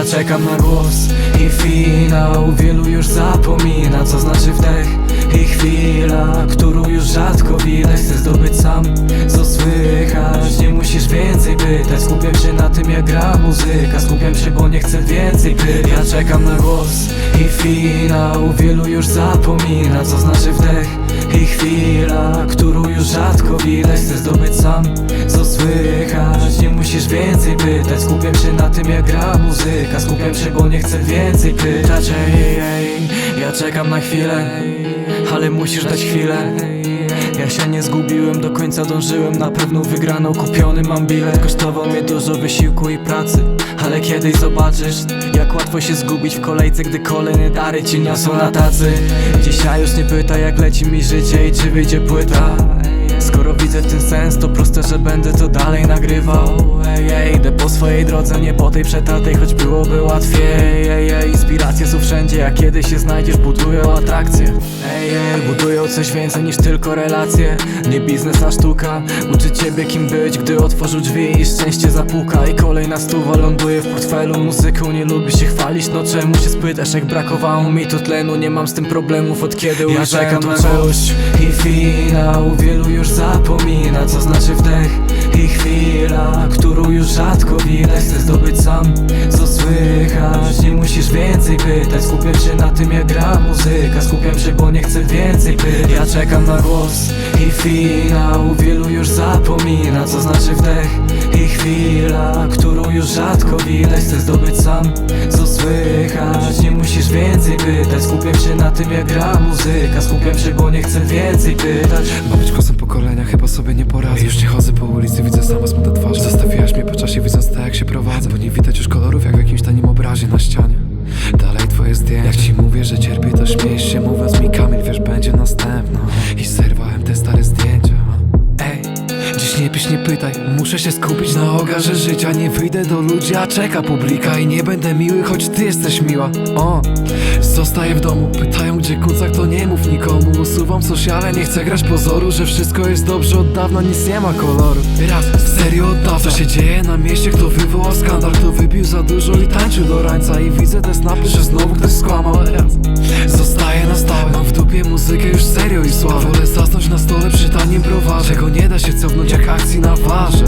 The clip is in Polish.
Ja czekam na głos i finał. Wielu już zapomina co znaczy wdech I chwila, którą już rzadko widać. Chcę zdobyć sam, co słychać. Nie musisz więcej pytać. Skupiam się na tym jak gra muzyka. Skupiam się, bo nie chcę więcej pytać. Ja czekam na głos i finał. Wielu już zapomina co znaczy wdech I chwila, którą już rzadko widać. Chcę zdobyć sam, co słychać więcej pytać. Skupiam się na tym jak gra muzyka. Skupiam się, bo nie chcę więcej pytać. Ej, ej, Ja czekam na chwilę Ale musisz dać chwilę. Ja się nie zgubiłem, do końca dążyłem. Na pewną wygraną, kupiony mam bilet. Kosztował mnie dużo wysiłku i pracy Ale kiedyś zobaczysz Jak łatwo się zgubić w kolejce Gdy kolejne dary ci niosą na tacy. Dzisiaj już nie pytaj jak leci mi życie I czy wyjdzie płyta Skoro widzę ten sens, to proste, że będę to dalej nagrywał. Ej, ej, idę po swojej drodze, nie po tej przetatej Choć byłoby łatwiej. Ej, są wszędzie, jak kiedy się znajdziesz Budują atrakcje. Ej, ej, budują coś więcej niż tylko relacje. Nie biznes, a sztuka. Uczy ciebie kim być, gdy otworzył drzwi I szczęście zapuka. I kolejna stuwa ląduje w portfelu Muzyką nie lubi się chwalić, no czemu się spytasz? Jak brakowało mi tu tlenu, nie mam z tym problemów. Od kiedy ja czekam na coś i finał. Wielu już zapomina, co znaczy wdech I chwila, którą już rzadko widać. Chcę zdobyć sam, co musisz więcej pytać. Skupiam się na tym jak gra muzyka. Skupiam się, bo nie chcę więcej pytać. Ja czekam na głos i finał Wielu już zapomina, co znaczy wdech I chwila, którą już rzadko widać. Chcę zdobyć sam, co słychać. Nie musisz więcej pytać. Skupiam się na tym jak gra muzyka. Skupiam się, bo nie chcę więcej pytać. Ma być głosem pokolenia, chyba sobie nie poradzę. Już nie chodzę po ulicy, widzę same smutne twarze Zostawiłaś mnie po czasie, widząc tak jak się prowadzę I zerwałem te stare zdjęcia. Ej, dziś nie pisz, nie pytaj. Muszę się skupić na ogarze życia. Nie wyjdę do ludzi, a czeka publika. I nie będę miły, choć ty jesteś miła. O, zostaję w domu. Pytają, gdzie kucak, to nie mów nikomu. Usuwam sociale, nie chcę grać pozoru Że wszystko jest dobrze, od dawna nic nie ma koloru. Raz, serio od dawna. Co się dzieje na mieście, kto wywołał skandal? Kto wypił za dużo i tańczył do rańca? I widzę te snapy, że znowu ktoś skłamał. Raz, zostaję na stałe muzykę już serio i sławę Wolę zasnąć na stole przy tanim browarze Czego nie da się cofnąć jak akcji na warze.